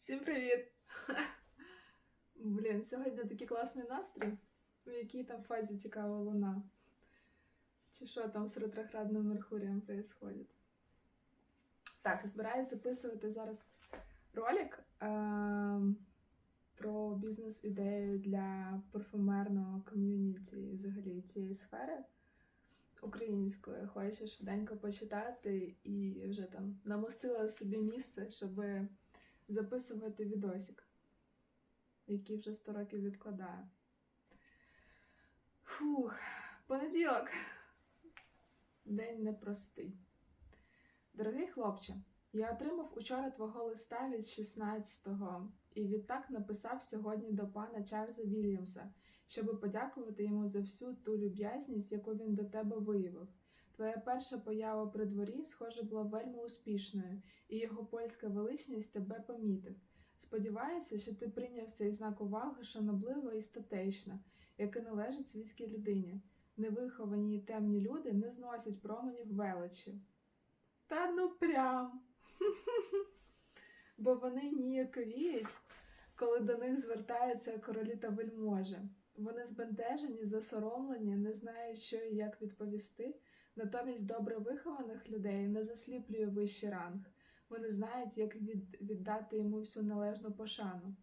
Всім привіт! Блін, сьогодні такий класний настрій. В якій там фазі цікава луна? Чи що там з ретроградним Меркурієм происходит? Так, збираюсь записувати зараз ролик ем, про бізнес-ідею для парфумерного ком'юніті взагалі цієї сфери української. Хочу швиденько почитати і вже там намостила собі місце, щоб записувати відосик, який вже 100 років відкладаю. Фух, понеділок. День непростий. Дорогий хлопче, я отримав учора твого листа від 16-го і відтак написав сьогодні до пана Чарльза Вільямса, щоб подякувати йому за всю ту люб'язність, яку він до тебе виявив. Твоя перша поява при дворі, схоже, була вельми успішною, і його польська величність тебе помітив. Сподіваюся, що ти прийняв цей знак уваги шанобливо і статечно, яке належить світській людині. Невиховані й темні люди не зносять променів величі. Та ну прям. Бо вони ніяковіють, коли до них звертаються королі та вельможі. Вони збентежені, засоромлені, не знають, що і як відповісти. Натомість добре вихованих людей не засліплює вищий ранг. Вони знають, як від, віддати йому всю належну пошану.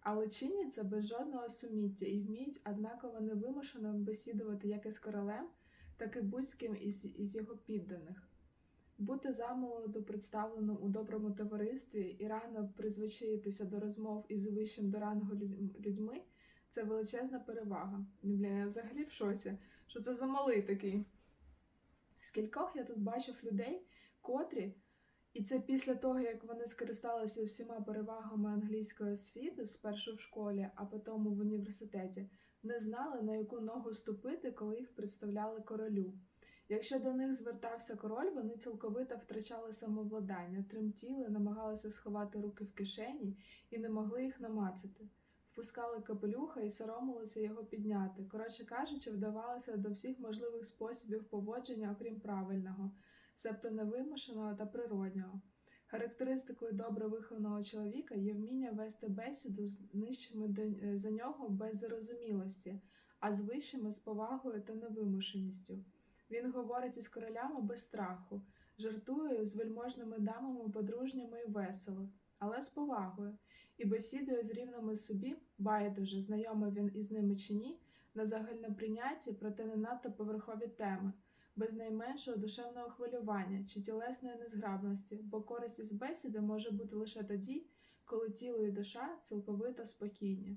Але чинять це без жодного суміття і вміють однаково невимушено бесідувати як із королем, так і будь-ким із, із його підданих. Бути замолоду представлено у доброму товаристві і рано призвичаїтися до розмов із вищим до рангу людьми це величезна перевага. Блін, я взагалі в шоці, що це за малий такий. Скількох я тут бачив людей, котрі, і це після того, як вони скористалися всіма перевагами англійської освіти спершу в школі, а потім в університеті, не знали, на яку ногу ступити, коли їх представляли королю. Якщо до них звертався король, вони цілковито втрачали самовладання, тремтіли, намагалися сховати руки в кишені і не могли їх намацати. Впускали капелюха і соромилися його підняти. Коротше кажучи, вдавалося до всіх можливих способів поводження, окрім правильного, себто невимушеного та природнього. Характеристикою добре вихованого чоловіка є вміння вести бесіду з нижчими е, за нього без зарозумілості, а з вищими з повагою та невимушеністю. Він говорить із королями без страху, жартує з вельможними дамами подружніми і весело, але з повагою, і бесідує з рівними собі, байдуже, знайомий він із ними чи ні, на загальноприйняті, проте не надто поверхові теми, без найменшого душевного хвилювання чи тілесної незграбності, бо користь із бесіди може бути лише тоді, коли тіло і душа цілковито спокійні.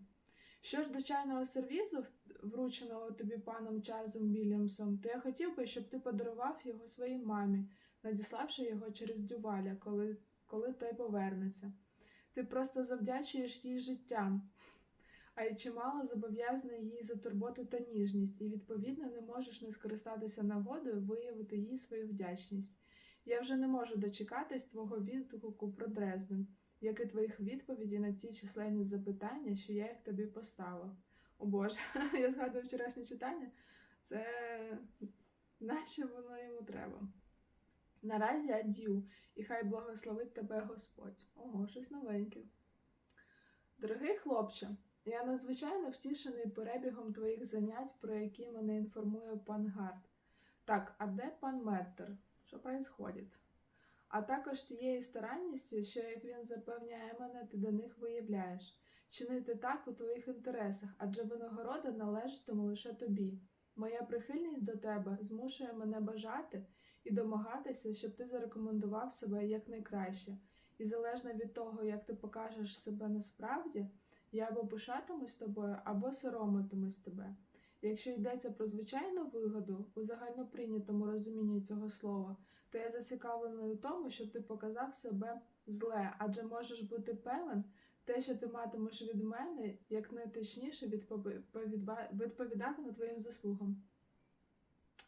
Що ж до чайного сервізу, врученого тобі паном Чарльзом Вільямсом, то я хотів би, щоб ти подарував його своїй мамі, надіславши його через дюваля, коли, коли той повернеться. Ти просто завдячуєш їй життям, а й чимало зобов'язаний їй за турботу та ніжність, і відповідно не можеш не скористатися нагодою виявити їй свою вдячність. Я вже не можу дочекатись твого відгуку про Дрезден, як і твоїх відповідей на ті численні запитання, що я їх тобі поставив. О Боже, я згадую вчорашнє читання. Це наче воно йому треба. Наразі ад'ю, і хай благословить тебе Господь. Ого, щось новеньке. Дорогий хлопче, я надзвичайно втішений перебігом твоїх занять, про які мене інформує пан Гард. Так, а де пан Меттер? Що происходить? А також тієї старанністю, що, як він запевняє мене, ти до них виявляєш. Чинити так у твоїх інтересах, адже винагорода належатиме лише тобі. Моя прихильність до тебе змушує мене бажати і домагатися, щоб ти зарекомендував себе якнайкраще. І залежно від того, як ти покажеш себе насправді, я або пишатимусь тобою, або соромитимусь тебе. Якщо йдеться про звичайну вигоду у загальноприйнятому розумінні цього слова, то я зацікавлений у тому, щоб ти показав себе зле, адже можеш бути певен, те, що ти матимеш від мене, як найточніше відповідатиме твоїм заслугам.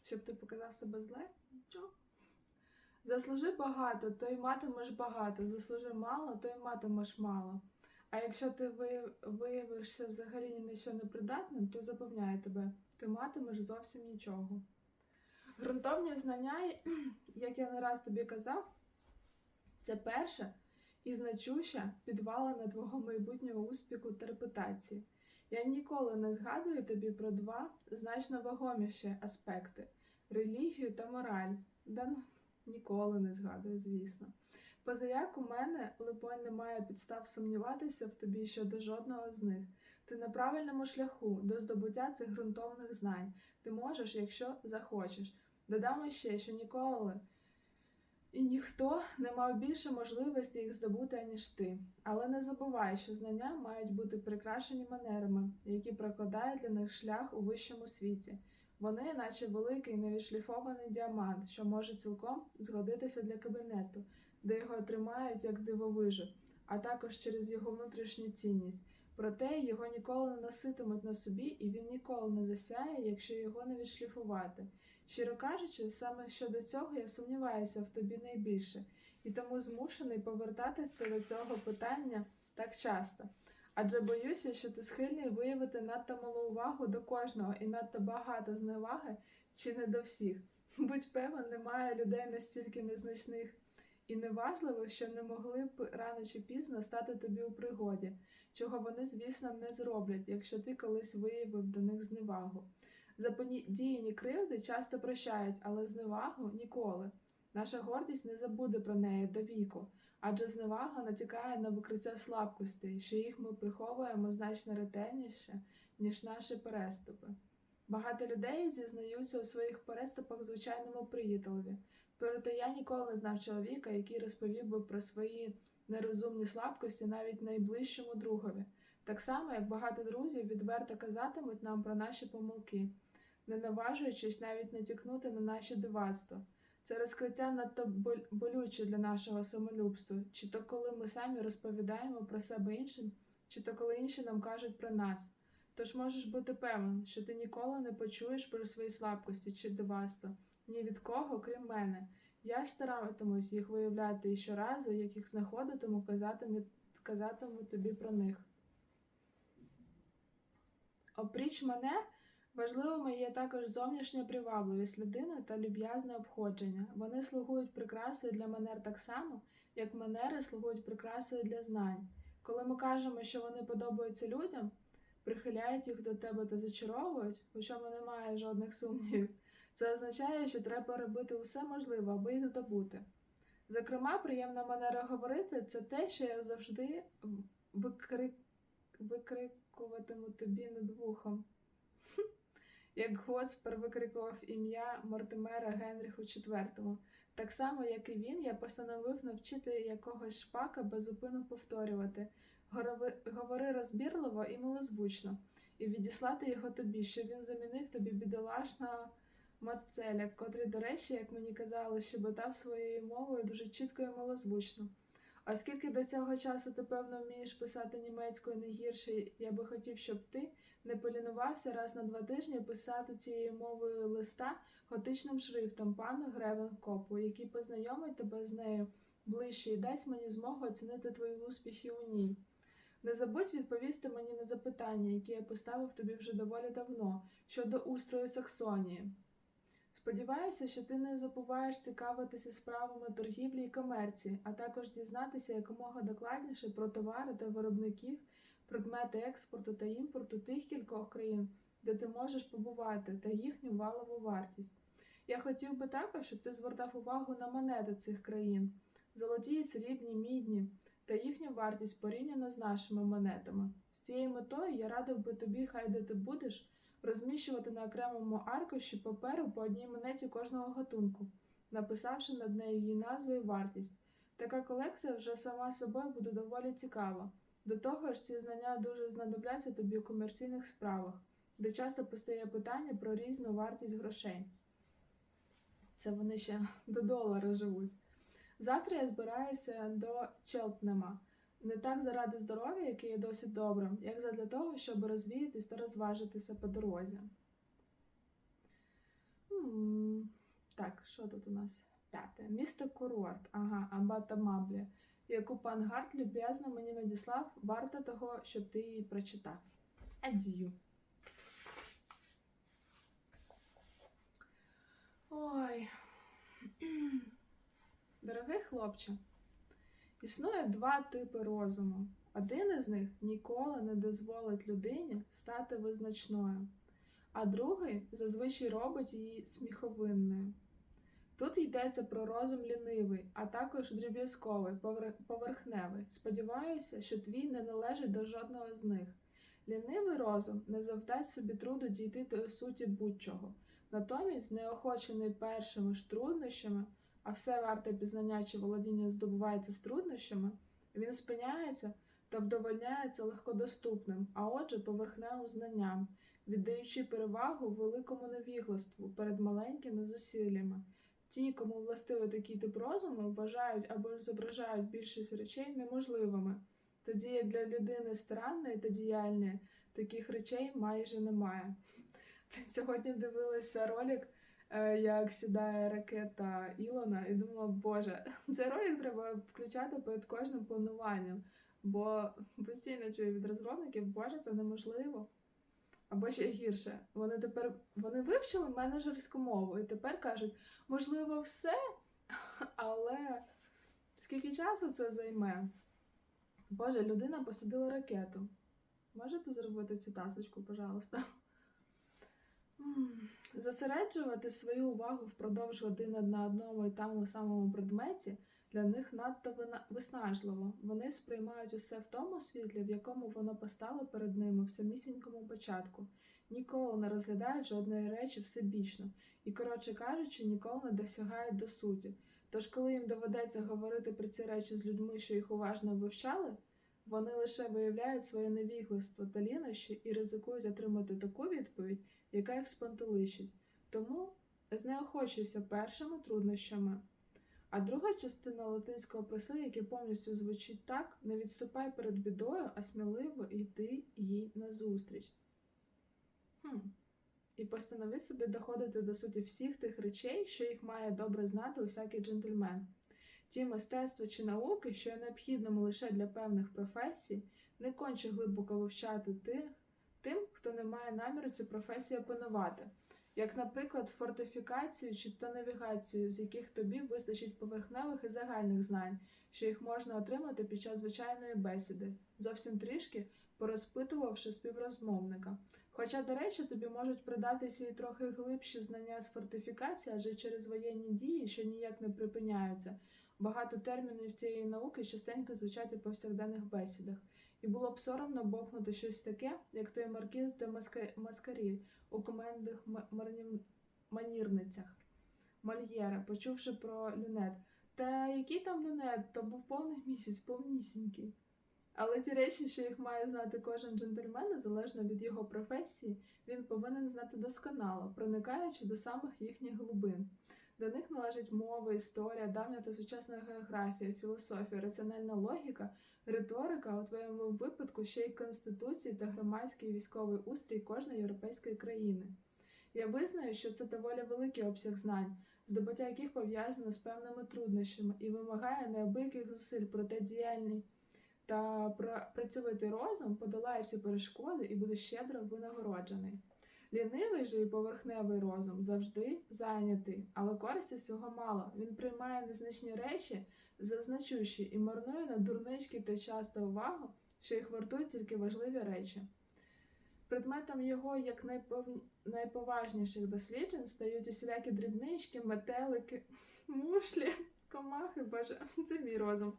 Щоб ти показав себе зле? Що? Заслужи багато, то й матимеш багато. Заслужи мало, то й матимеш мало. А якщо ти виявишся взагалі ні на що непридатним, то запевняю тебе, ти матимеш зовсім нічого. Грунтовні знання, як я не раз тобі казав, це перше і значуща підвалина твого майбутнього успіху та репутації. Я ніколи не згадую тобі про два значно вагоміші аспекти релігію та мораль. Да ну, ніколи не згадую, звісно. Позаяк у мене, либонь, немає підстав сумніватися в тобі щодо жодного з них. Ти на правильному шляху до здобуття цих ґрунтовних знань. Ти можеш, якщо захочеш. Додам ще, що ніколи і ніхто не мав більше можливості їх здобути, аніж ти. Але не забувай, що знання мають бути прикрашені манерами, які прокладають для них шлях у вищому світі. Вони, наче великий невідшліфований діамант, що може цілком згодитися для кабінету, де його тримають як дивовижу, а також через його внутрішню цінність. Проте його ніколи не носитимуть на собі, і він ніколи не засяє, якщо його не відшліфувати. Щиро кажучи, саме щодо цього я сумніваюся в тобі найбільше, і тому змушений повертатися до цього питання так часто. Адже боюся, що ти схильний виявити надто малу увагу до кожного і надто багато зневаги чи не до всіх. Будь певен, немає людей настільки незначних і неважливих, що не могли б рано чи пізно стати тобі у пригоді, чого вони, звісно, не зроблять, якщо ти колись виявив до них зневагу. Заподіяні кривди часто прощають, але зневагу ніколи. Наша гордість не забуде про неї до віку, адже зневага натякає на викриття слабкостей, що їх ми приховуємо значно ретельніше, ніж наші переступи. Багато людей зізнаються у своїх переступах звичайному приятелеві, проте я ніколи не знав чоловіка, який розповів би про свої нерозумні слабкості навіть найближчому другові, так само як багато друзів відверто казатимуть нам про наші помилки не наважуючись навіть натякнути на наші дивацтва. Це розкриття надто болюче для нашого самолюбства, чи то коли ми самі розповідаємо про себе іншим, чи то коли інші нам кажуть про нас. Тож можеш бути певен, що ти ніколи не почуєш про свої слабкості чи дивацтва ні від кого, крім мене. Я ж старатимусь їх виявляти і щоразу, як їх знаходитиму, казатиму, казатиму тобі про них. Опріч мене, Важливими є також зовнішня привабливість людини та люб'язне обходження. Вони слугують прикрасою для манер так само, як манери слугують прикрасою для знань. Коли ми кажемо, що вони подобаються людям, прихиляють їх до тебе та зачаровують, у чому немає жодних сумнівів, це означає, що треба робити усе можливе, аби їх здобути. Зокрема, приємна манера говорити це те, що я завжди викрик... викрикуватиму тобі над вухом як Готспер викрикував ім'я Мортимера Генріху IV. Так само, як і він, я постановив навчити якогось шпака безупину повторювати говори розбірливо і милозвучно, і відіслати його тобі, щоб він замінив тобі бідолашного Мацеля, котрий, до речі, як мені казали, щебетав своєю мовою дуже чітко і милозвучно. Оскільки до цього часу ти, певно, вмієш писати німецькою не гірше, я би хотів, щоб ти не полінувався раз на два тижні писати цією мовою листа готичним шрифтом пану Гревенкопу, який познайомить тебе з нею ближче і дасть мені змогу оцінити твої успіхи у ній. Не забудь відповісти мені на запитання, які я поставив тобі вже доволі давно, щодо устрою Саксонії. Сподіваюся, що ти не забуваєш цікавитися справами торгівлі і комерції, а також дізнатися якомога докладніше про товари та виробників, предмети експорту та імпорту тих кількох країн, де ти можеш побувати, та їхню валову вартість. Я хотів би також, щоб ти звертав увагу на монети цих країн, золоті, срібні, мідні та їхню вартість порівняно з нашими монетами. З цією метою я радив би тобі, хай де ти будеш, розміщувати на окремому аркуші паперу по одній монеті кожного гатунку, написавши над нею її назву і вартість. Така колекція вже сама собою буде доволі цікава. До того ж, ці знання дуже знадобляться тобі у комерційних справах, де часто постає питання про різну вартість грошей. Це вони ще до долара живуть. Завтра я збираюся до Челтнема. Не так заради здоров'я, яке є досить добрим, як задля того, щоб розвіятись та розважитися по дорозі. Так, що тут у нас? П'яте. Місто Курорт. Ага, Абата Маблі, яку пан Гарт люб'язно мені надіслав, варто того, щоб ти її прочитав. Адію. Ой. Дорогий хлопче, Існує два типи розуму. Один із них ніколи не дозволить людині стати визначною, а другий зазвичай робить її сміховинною. Тут йдеться про розум лінивий, а також дріб'язковий, поверхневий. Сподіваюся, що твій не належить до жодного з них. Лінивий розум не завдасть собі труду дійти до суті будь-чого. Натомість, неохочений першими ж труднощами, а все варте пізнання чи володіння здобувається з труднощами, він спиняється та вдовольняється легкодоступним, а отже, поверхневим знанням, віддаючи перевагу великому невігластву перед маленькими зусиллями. Ті, кому властивий такий тип розуму, вважають або зображають більшість речей неможливими, тоді для людини странної та діяльної таких речей майже немає. Сьогодні дивилася ролик, е, як сідає ракета Ілона, і думала, боже, цей ролик треба включати перед кожним плануванням, бо постійно чую від розробників, боже, це неможливо. Або ще гірше, вони тепер вони вивчили менеджерську мову і тепер кажуть, можливо, все, але скільки часу це займе? Боже, людина посадила ракету. Можете зробити цю тасочку, пожалуйста? М, Зосереджувати свою увагу впродовж години на одному і тому самому предметі для них надто виснажливо. Вони сприймають усе в тому світлі, в якому воно постало перед ними в самісінькому початку. Ніколи не розглядають жодної речі всебічно і, коротше кажучи, ніколи не досягають до суті. Тож, коли їм доведеться говорити про ці речі з людьми, що їх уважно вивчали, вони лише виявляють своє невігластво та лінощі і ризикують отримати таку відповідь, яка їх спантеличить. Тому знеохочуйся першими труднощами. А друга частина латинського прислів'я, яке повністю звучить так: не відступай перед бідою, а сміливо йти їй назустріч. Хм. І постанови собі доходити до суті всіх тих речей, що їх має добре знати усякий джентльмен. Ті мистецтва чи науки, що є необхідними лише для певних професій, не конче глибоко вивчати тих, тим, хто не має наміру цю професію опанувати, як, наприклад, фортифікацію чи то навігацію, з яких тобі вистачить поверхневих і загальних знань, що їх можна отримати під час звичайної бесіди, зовсім трішки порозпитувавши співрозмовника. Хоча, до речі, тобі можуть придатися і трохи глибші знання з фортифікації, адже через воєнні дії, що ніяк не припиняються, багато термінів цієї науки частенько звучать у повсякденних бесідах. І було б соромно бовкнути щось таке, як той маркіз де Маскаріль у комендних манірницях Мольєра, почувши про люнет. Та який там люнет, то був повний місяць, повнісінький. Але ті речі, що їх має знати кожен джентльмен, незалежно від його професії, він повинен знати досконало, проникаючи до самих їхніх глибин. До них належать мова, історія, давня та сучасна географія, філософія, раціональна логіка, риторика, у твоєму випадку ще й конституції та громадський військовий устрій кожної європейської країни. Я визнаю, що це доволі великий обсяг знань, здобуття яких пов'язано з певними труднощами і вимагає неабияких зусиль, проте діяльний та пра- працьовитий розум подолає всі перешкоди і буде щедро винагороджений. Лінивий же і поверхневий розум завжди зайнятий, але користі з цього мало. Він приймає незначні речі за і марнує на дурнички та часто увагу, що їх вартують тільки важливі речі. Предметом його як найпов... найповажніших досліджень стають усілякі дрібнички, метелики, мушлі, комахи, боже, це мій розум.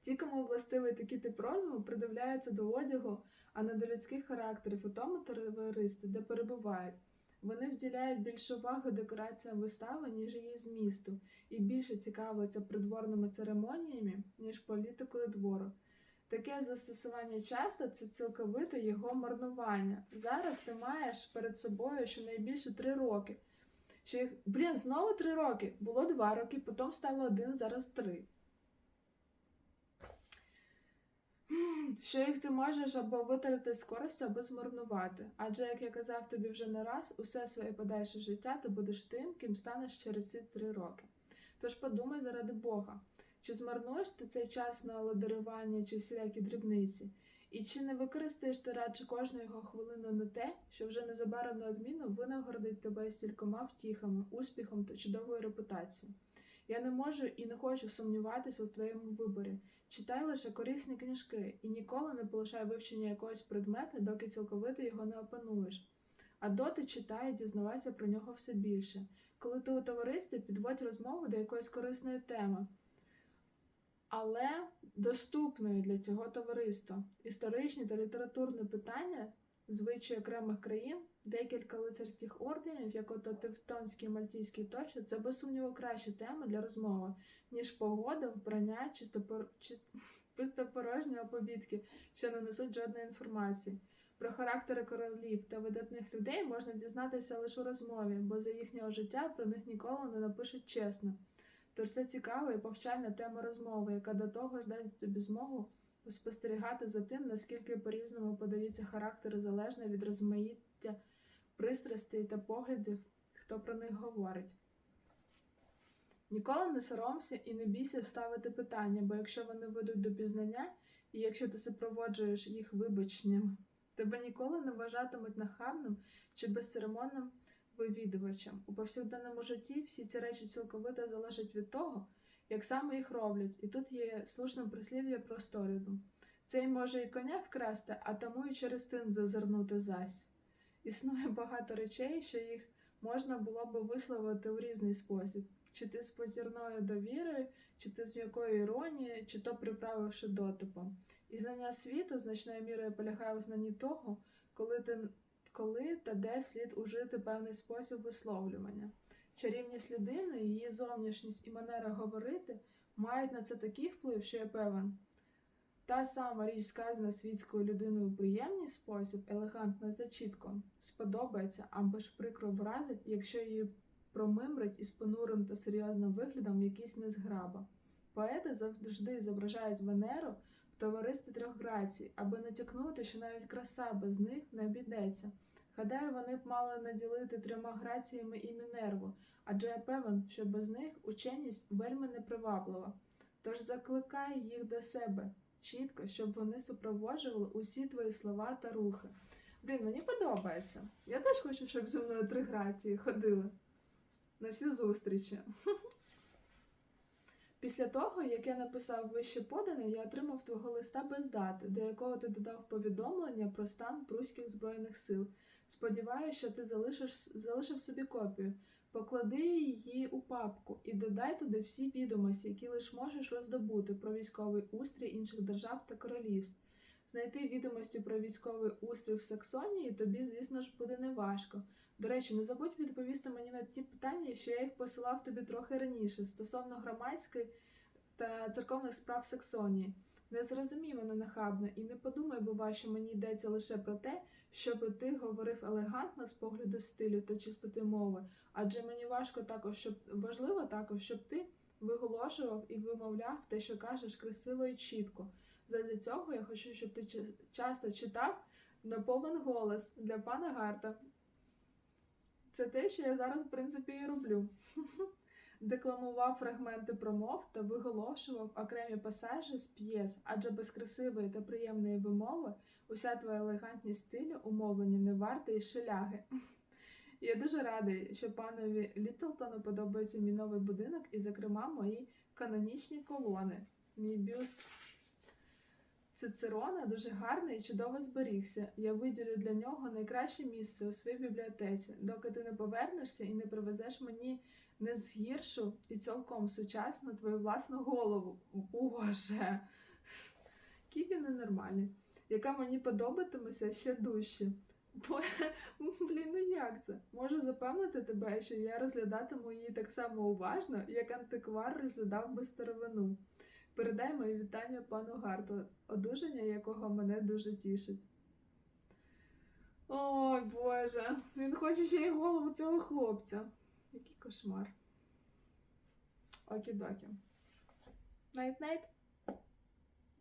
Ті, кому властивий такий тип розуму, придивляються до одягу, а не до людських характерів у тому товаристві, де перебувають. Вони вділяють більше уваги декораціям вистави, ніж її змісту, і більше цікавляться придворними церемоніями, ніж політикою двору. Таке застосування часто це цілковите його марнування. Зараз ти маєш перед собою щонайбільше три роки. Що їх, блін, знову три роки. Було два роки, потім стало один, зараз три. Що їх ти можеш або витратити з користю, або змарнувати. Адже, як я казав тобі вже не раз, усе своє подальше життя ти будеш тим, ким станеш через ці три роки. Тож подумай заради Бога, чи змарнуєш ти цей час на ладарювання чи всілякі дрібниці? І чи не використаєш ти радше кожну його хвилину на те, що вже незабаром неодмінно винагородить тебе стількома втіхами, успіхом та чудовою репутацією? Я не можу і не хочу сумніватися у твоєму виборі. Читай лише корисні книжки і ніколи не полишай вивчення якогось предмета, доки цілковито його не опануєш. А доти читай і дізнавайся про нього все більше. Коли ти у товаристві, підводь розмову до якоїсь корисної теми, але доступної для цього товариства. Історичні та літературні питання, звичаї окремих країн, декілька лицарських орденів, як ото Тевтонський, Мальтійський тощо, це без сумніву кращі теми для розмови, ніж погода, вбрання, чистопор... чист... пустопорожні оповідки, що не несуть жодної інформації. Про характери королів та видатних людей можна дізнатися лише у розмові, бо за їхнього життя про них ніколи не напишуть чесно. Тож це цікава і повчальна тема розмови, яка до того ж дасть тобі змогу спостерігати за тим, наскільки по-різному подаються характери залежно від розмаїття пристрастей та поглядів, хто про них говорить. Ніколи не соромся і не бійся ставити питання, бо якщо вони ведуть до пізнання, і якщо ти супроводжуєш їх вибаченням, тебе ніколи не вважатимуть нахабним чи безцеремонним вивідувачем. У повсякденному житті всі ці речі цілковито залежать від того, як саме їх роблять, і тут є слушне прислів'я про сторіду. Цей може і коня вкрасти, а тому і через тин зазирнути зась. Існує багато речей, що їх можна було би висловити у різний спосіб, чи ти з позірною довірою, чи ти з м'якою іронією, чи то приправивши дотипом. І знання світу значною мірою полягає у знанні того, коли ти коли та де слід ужити певний спосіб висловлювання. Чарівність людини, її зовнішність і манера говорити мають на це такий вплив, що я певен. Та сама річ сказана світською людиною у приємний спосіб, елегантно та чітко, сподобається або ж прикро вразить, якщо її промимрить із понурим та серйозним виглядом якийсь незграба. Поети завжди зображають Венеру в товаристві трьох грацій, аби натякнути, що навіть краса без них не обійдеться. Гадаю, вони б мали наділити трьома граціями і Мінерву, адже я певен, що без них ученість вельми неприваблива. Тож закликай їх до себе чітко, щоб вони супроводжували усі твої слова та рухи. Блін, мені подобається. Я теж хочу, щоб зі мною три грації ходили на всі зустрічі. Після того, як я написав вище подане, я отримав твого листа без дати, до якого ти додав повідомлення про стан Пруських Збройних сил. Сподіваюся, що ти залишиш, залишив собі копію. Поклади її у папку і додай туди всі відомості, які лише можеш роздобути про військовий устрій інших держав та королівств. Знайти відомості про військовий устрій в Саксонії тобі, звісно ж, буде неважко. До речі, не забудь відповісти мені на ті питання, що я їх посилав тобі трохи раніше, стосовно громадської та церковних справ Саксонії. Не зрозумій мене нахабно і не подумай, бува, що мені йдеться лише про те, щоб ти говорив елегантно з погляду стилю та чистоти мови, адже мені важко також, щоб важливо також, щоб ти виголошував і вимовляв те, що кажеш, красиво і чітко. Задля цього я хочу, щоб ти часто читав на повен голос для пана Гарта. Це те, що я зараз, в принципі, і роблю. Декламував фрагменти промов та виголошував окремі пасажі з п'єс, адже без красивої та приємної вимови уся твоя елегантність стилю умовлення не варта і шеляги. Я дуже радий, що панові Літлтону подобається мій новий будинок і, зокрема, мої канонічні колони. Мій бюст Цицерона дуже гарний і чудово зберігся. Я виділю для нього найкраще місце у своїй бібліотеці, доки ти не повернешся і не привезеш мені не згіршу і цілком сучасну твою власну голову. Боже, він ненормальний, яка мені подобатиметься ще дужче. Бо, блін, ну як це? Можу запевнити тебе, що я розглядатиму її так само уважно, як антиквар розглядав би старовину. Передай мої вітання пану Гарту, одужання якого мене дуже тішить. Ой Боже, він хоче ще й голову цього хлопця. Який кошмар. Окі-докі. Найт-найт.